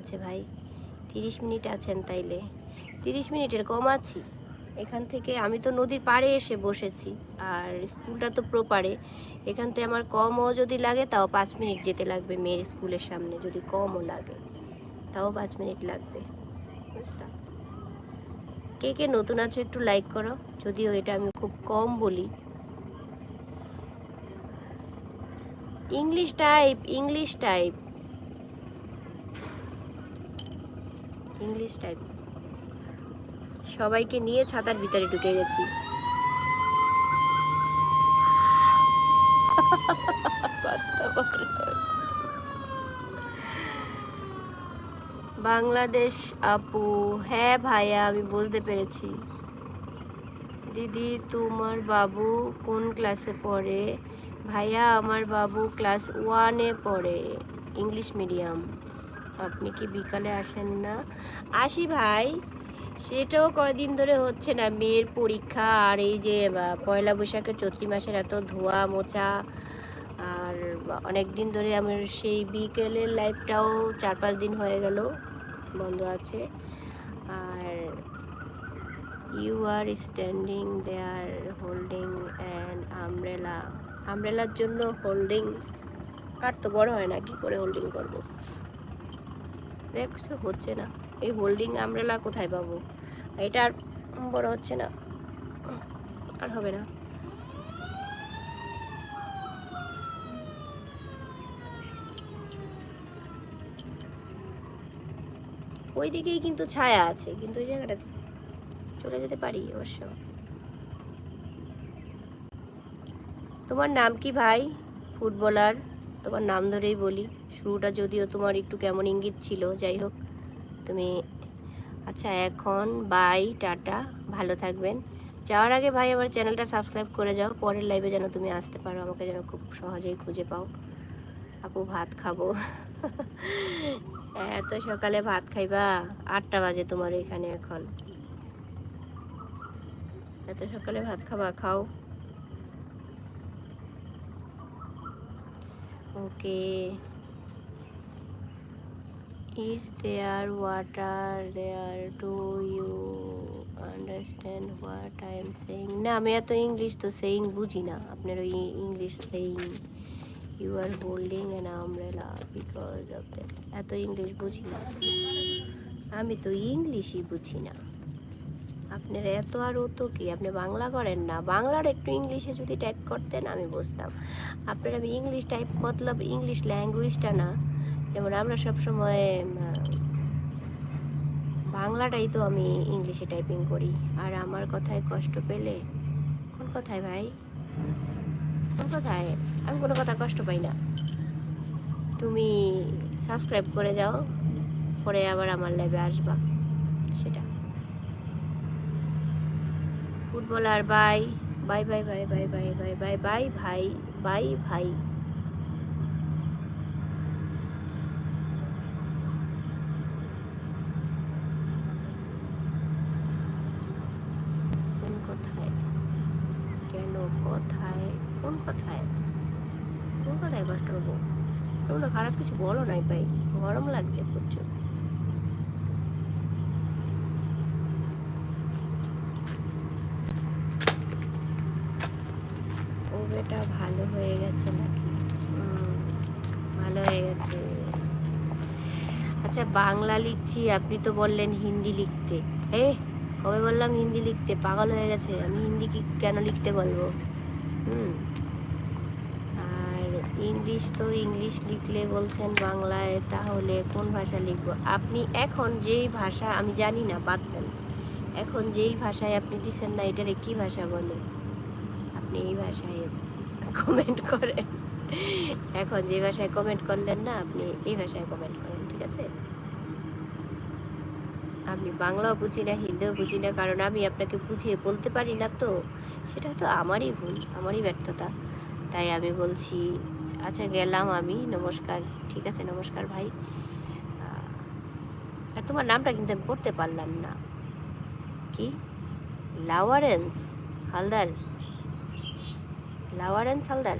আছে ভাই। তিরিশ মিনিট আছেন তাইলে। তিরিশ মিনিটের কম আছি। এখান থেকে আমি তো নদীর পাড়ে এসে বসেছি, আর স্কুলটা তো প্রপারে। এখান থেকে আমার কমও যদি লাগে, তাও পাঁচ মিনিট যেতে লাগবে মেয়ের স্কুলের সামনে, যদি কমও লাগে, তাও পাঁচ মিনিট লাগবে? কে কে নতুন আছো একটু লাইক করো, যদিও এটা আমি খুব কম বলি। English type English type English type সবাইকে নিয়ে ছাতার ভিতরে ঢুকে গেছি। বাংলাদেশ আপু হ্যাঁ ভাইয়া, আমি বুঝতে পেরেছি। দিদি, তোমার বাবু কোন ক্লাসে পড়ে? ভাইয়া, আমার বাবু ক্লাস ওয়ানে পড়ে ইংলিশ মিডিয়াম আপনি কি বিকালে আসেন না? আসি ভাই। সেটাও কয়দিন ধরে হচ্ছে না মেয়ের পরীক্ষা আর এই যে পয়লা বৈশাখের চৈত্রি মাসের এত ধোয়া মোচা আর অনেক দিন ধরে আমার সেই বিকেলের লাইফটাও চার পাঁচ দিন হয়ে গেল, বন্ধ আছে। Are you are standing there holding and umbrella আমব্রেলার জন্য হোল্ডিং আর তো বড় হয় না, কি করে হোল্ডিং করব? দেখছ হচ্ছে না। এই হোল্ডিং আমব্রেলা কোথায় পাবো? এটা আর বড় হচ্ছে না। আর হবে না। ওই দিকেই কিন্তু ছায়া আছে, কিন্তু ওই জায়গাটা চলে যেতে পারি অবশ্য। তোমার নাম কি ভাই? ফুটবলার, তোমার নাম ধরেই বলি। শুরুটা যদিও তোমার একটু কেমন ইঙ্গিত ছিল, যাই হোক। তুমি আচ্ছা এখন বাই টাটা, ভালো থাকবেন। যাওয়ার আগে ভাই, আমার চ্যানেলটা সাবস্ক্রাইব করে যাও। পরের লাইভে যেন তুমি আসতে পারো, আমাকে যেন খুব সহজেই খুঁজে পাও। আপু, ভাত খাব। এত সকালে ভাত খাইবা। আটটা বাজে তোমার এখানে এখন। এত সকালে ভাত খাবা, খাও। Okay is there water there do you understand what I am saying না, আমি এত ইংলিশ তো সেইং বুঝি না। আপনার ওই English saying you are holding an umbrella because of that এত ইংলিশ বুঝি না। আমি তো ইংলিশই বুঝি না। আপনার এত আর তো কি? আপনি বাংলা করেন না। বাংলার একটু ইংলিশে যদি টাইপ করতেন, আমি বুঝতাম। আপনার আমি ইংলিশ টাইপ মতলব ইংলিশ ল্যাঙ্গুয়েজটা না। যেমন আমরা সবসময় বাংলাটাই তো আমি ইংলিশে টাইপিং করি। আর আমার কথায় কষ্ট পেলে, কোন কথায় ভাই? কোন কথায়? আমি কোনো কথা কষ্ট পাই না। তুমি সাবস্ক্রাইব করে যাও, পরে আবার আমার লাইভে আসবা, সেটা। Footballer bye bye bye bye bye bye bye bye bye, ভাই বাই, ভাই কোন কথায় কেন কথায়? কোন কথায়? কোন কথায় কষ্ট পাবো তোমরা খারাপ কিছু বলো নাই ভাই। গরম লাগছে প্রচুর। ও বেটা ভালো হয়ে গেছে নাকি? ভালো হয়ে গেছে। আচ্ছা বাংলা লিখছি, আপনি তো বললেন হিন্দি লিখতে। এ কবে বললাম হিন্দি লিখতে? পাগল হয়ে গেছে। আমি হিন্দি কি কেন লিখতে বলব? হুম। আর ইংলিশ তো ইংলিশ লিখলে বলছেন বাংলায়, তাহলে কোন ভাষা লিখব? আপনি এখন যেই ভাষা, আমি জানি না, বাদ দেন। এখন যেই ভাষায় আপনি দিচ্ছেন না, এটারে কী ভাষা বলে? আপনি এই ভাষায় কমেন্ট করেন। এখন যে ভাষায় কমেন্ট করলেন না, আপনি এই ভাষায় কমেন্ট করেন, ঠিক আছে? আপনি বাংলাও বুঝি না, হিন্দিও বুঝি না, কারণ আমি আপনাকে বুঝিয়ে বলতে পারি না তো। সেটা তো আমারই ভুল, আমারই ব্যর্থতা। তাই আমি বলছি আচ্ছা গেলাম আমি, নমস্কার, ঠিক আছে, নমস্কার ভাই। আর তোমার নামটা কিন্তু আমি পড়তে পারলাম না। কি? লাওয়ারেন্স, হালদার। লাওয়ারেন্স, হালদার?